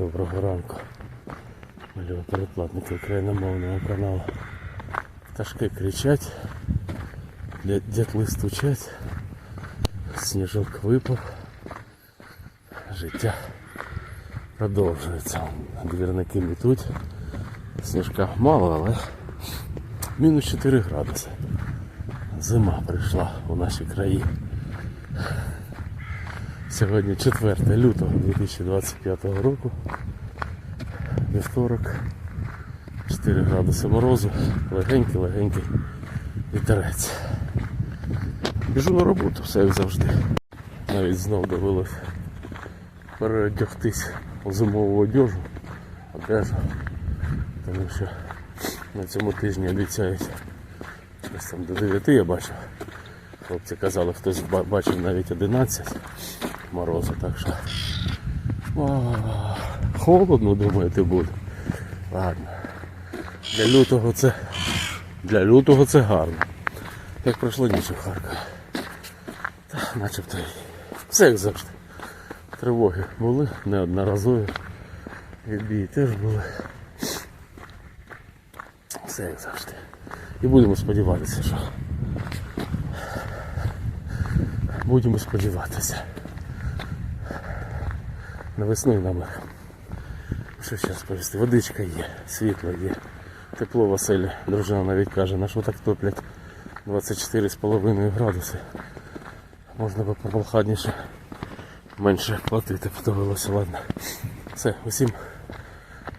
Доброго ранку. Малюю передплатники україномовного каналу. Пташки кричать, дя- дятли стучать, сніжок випав. Життя продовжується. Двірники метуть. Сніжка мало, але мінус 4 градуси. Зима прийшла у наші краї. Сьогодні 4 лютого 2025 року. Вівторок. 4 градуси морозу, легенький, легенький вітерець. Біжу на роботу, все як завжди. Навіть знов довелося переодягтись у зимову одежу, одежу, тому що на цьому тижні обіцяють десь там до 9 я бачив. Хлопці казали, хтось бачив навіть 11 морозу, так що холодно, думаєте, буде. Ладно. Для лютого це для лютого це гарно. Як пройшло ніч у Харкові. Та, начебто все як завжди. Тривоги були неодноразові. Відбії теж були. Все як завжди. І будемо сподіватися, що будемо сподіватися. На весну і на. Що ще розповісти? Водичка є, світло є, тепло в. Дружина навіть каже, на що так топлять 24,5 градуси. Можна би попрохладніше, менше платити довелося, ладно. Все, усім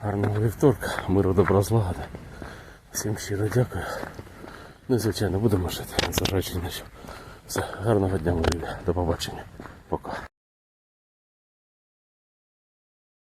гарного вівторка, миру добра злагоди. Всім щиро дякую. Ну і звичайно будемо жити, незважаючи на що. Все, гарного дня, мої. До побачення. Пока.